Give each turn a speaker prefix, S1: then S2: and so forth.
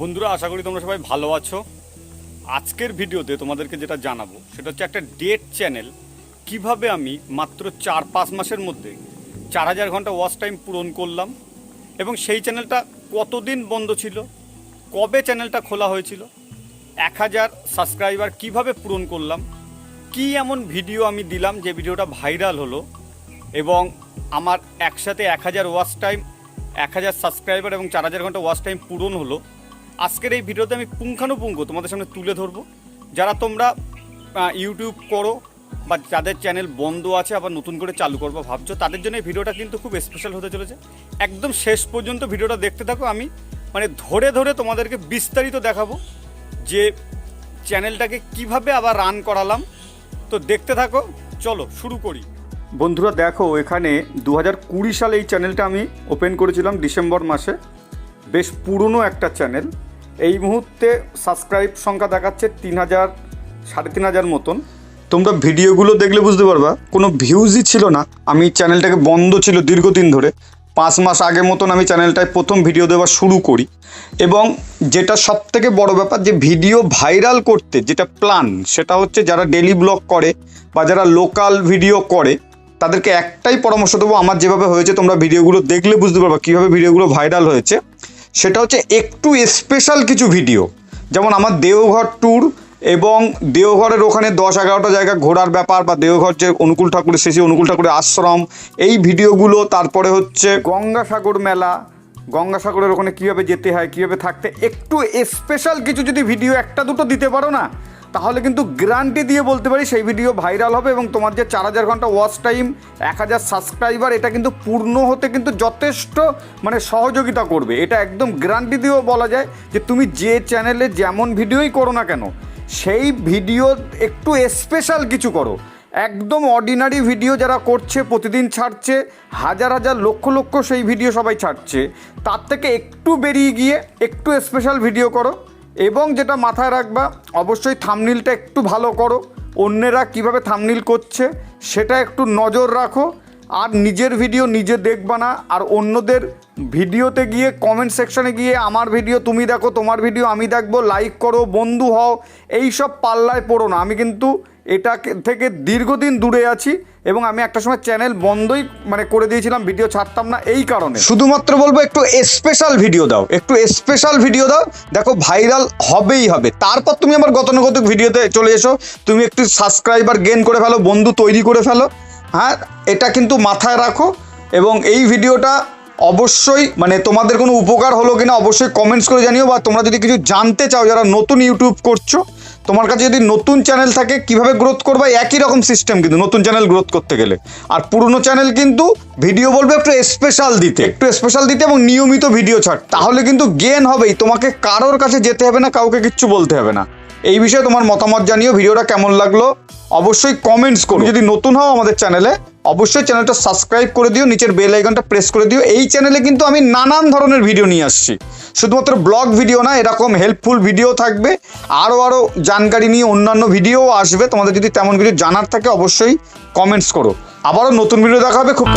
S1: বন্ধুরা, আশা করি তোমরা সবাই ভালো আছো। আজকের ভিডিওতে তোমাদেরকে যেটা জানাব, সেটা হচ্ছে একটা ডেট চ্যানেল কীভাবে আমি মাত্র চার পাঁচ মাসের মধ্যে চার হাজার ঘণ্টা ওয়াচ টাইম পূরণ করলাম এবং সেই চ্যানেলটা কতদিন বন্ধ ছিল, কবে চ্যানেলটা খোলা হয়েছিল, এক হাজার সাবস্ক্রাইবার কীভাবে পূরণ করলাম, কি এমন ভিডিও আমি দিলাম যে ভিডিওটা ভাইরাল হলো, এবং আমার একসাথে এক হাজার ওয়াচ টাইম এক হাজার সাবস্ক্রাইবার এবং চার হাজার ঘণ্টা ওয়াচ টাইম পূরণ হলো আজকের এই ভিডিওতে আমি পুঙ্খানুপুঙ্খ তোমাদের সামনে তুলে ধরবো। যারা তোমরা ইউটিউব করো বা যাদের চ্যানেল বন্ধ আছে, আবার নতুন করে চালু করব ভাবছ, তাদের জন্য এই ভিডিওটা কিন্তু খুব স্পেশাল হতে চলেছে। একদম শেষ পর্যন্ত ভিডিওটা দেখতে থাকো। আমি মানে ধরে ধরে তোমাদেরকে বিস্তারিত দেখাবো যে চ্যানেলটাকে কীভাবে আবার রান করালাম। তো দেখতে থাকো, চলো শুরু করি। বন্ধুরা, দেখো, এখানে দু হাজার কুড়ি সালে এই চ্যানেলটা আমি ওপেন করেছিলাম ডিসেম্বর মাসে। বেশ পুরনো একটা চ্যানেল এই মুহূর্তে সাবস্ক্রাইব সংখ্যা দেখাচ্ছে তিন হাজার, সাড়ে তিন হাজার মতন। তোমরা ভিডিওগুলো দেখলে বুঝতে পারবা, কোনো ভিউজই ছিল না। আমি চ্যানেলটাকে বন্ধ ছিল দীর্ঘদিন ধরে। পাঁচ মাস আগে মতন আমি চ্যানেলটায় প্রথম ভিডিও দেওয়া শুরু করি। এবং যেটা সব থেকে বড় ব্যাপার, যে ভিডিও ভাইরাল করতে যেটা প্ল্যান সেটা হচ্ছে যারা ডেলি ব্লগ করে বা যারা লোকাল ভিডিও করে, তাদেরকে একটাই পরামর্শ দেবো, আমার যেভাবে হয়েছে তোমরা ভিডিওগুলো দেখলে বুঝতে পারবা কীভাবে ভিডিওগুলো ভাইরাল হয়েছে। সেটা হচ্ছে একটু স্পেশাল কিছু ভিডিও যেমন আমার দেওঘর ট্যুর এবং দেওঘরের ওখানে দশ এগারোটা জায়গা ঘোরার ব্যাপার বা দেওঘর যে অনুকূল ঠাকুরের শেষে অনুকূল ঠাকুরের আশ্রম, এই ভিডিওগুলো তারপরে হচ্ছে গঙ্গাসাগর মেলা। গঙ্গাসাগরের ওখানে কীভাবে যেতে হয়, কীভাবে থাকতে, একটু স্পেশাল কিছু যদি ভিডিও একটা দুটো দিতে পারো না তাহলে কিন্তু গ্যারান্টি দিয়ে বলতে পারি সেই ভিডিও ভাইরাল হবে এবং তোমার যে চার হাজার ঘণ্টা ওয়াচ টাইম এক হাজার সাবস্ক্রাইবার এটা কিন্তু পূর্ণ হতে কিন্তু যথেষ্ট মানে সহযোগিতা করবে। এটা একদম গ্যারান্টি দিয়েও বলা যায় যে তুমি যে চ্যানেলে যেমন ভিডিওই করো না কেন, সেই ভিডিও একটু স্পেশাল কিছু করো। একদম অর্ডিনারি ভিডিও যারা করছে, প্রতিদিন ছাড়ছে, হাজার হাজার লক্ষ লক্ষ সেই ভিডিও সবাই ছাড়ছে, তার থেকে একটু বেরিয়ে গিয়ে একটু স্পেশাল ভিডিও করো। এবং যেটা মাথায় রাখবা, অবশ্যই থামনিলটা একটু ভালো করো। অন্যেরা কীভাবে থামনিল করছে, সেটা একটু নজর রাখো। আর নিজের ভিডিও নিজে দেখবা না, আর অন্যদের ভিডিওতে গিয়ে কমেন্ট সেকশনে গিয়ে, আমার ভিডিও তুমি দেখো, তোমার ভিডিও আমি দেখব লাইক করো, বন্ধু হও। এই সব পাল্লায় পড়ো না। আমি কিন্তু এটা থেকে দীর্ঘদিন দূরে আছি এবং আমি একটা সময় চ্যানেল বন্ধই মানে করে দিয়েছিলাম, ভিডিও ছাড়তাম না এই কারণে। শুধুমাত্র বলব একটু স্পেশাল ভিডিও দাও, একটু স্পেশাল ভিডিও দাও। দেখো ভাইরাল হবেই হবে। তারপর তুমি আমার গতানুগতিক ভিডিওতে চলে এসো। তুমি একটু সাবস্ক্রাইবার গেন করে ফেলো, বন্ধু তৈরি করে ফেলো। হ্যাঁ এটা কিন্তু মাথায় রাখো এবং এই ভিডিওটা অবশ্যই মানে তোমাদের কোনো উপকার হলো কিনা অবশ্যই কমেন্টস করে জানিও বা তোমরা যদি কিছু জানতে চাও, যারা নতুন ইউটিউব করছ তোমার কাছে যদি নতুন চ্যানেল থাকে, কীভাবে গ্রোথ করবে? একই রকম সিস্টেম কিন্তু, নতুন চ্যানেল গ্রোথ করতে গেলে। আর পুরনো চ্যানেল কিন্তু ভিডিও বলবে একটু স্পেশাল দিতে, একটু স্পেশাল দিতে এবং নিয়মিত ভিডিও ছাড়। তাহলে কিন্তু গেন হবেই। তোমাকে কারোর কাছে যেতে হবে না, কাউকে কিচ্ছু বলতে হবে না। এই বিষয়ে তোমার মতামত জানিও ভিডিওটা কেমন লাগল? অবশ্যই কমেন্টস করো। যদি নতুন হও আমাদের চ্যানেলে অবশ্যই চ্যানেলটা সাবস্ক্রাইব করে দিও, নিচের বেল আইকনটা প্রেস করে দিও। এই চ্যানেলে কিন্তু আমি নানান ধরনের ভিডিও নিয়ে আসছি। শুধুমাত্র ব্লগ ভিডিও না, এরকম হেল্পফুল ভিডিও থাকবে। আরও আরও জানকারি নিয়ে অন্যান্য ভিডিও আসবে। তোমাদের যদি তেমন কিছু জানার থাকে, অবশ্যই কমেন্টস করো। আবারও নতুন ভিডিও দেখা হবে। খুব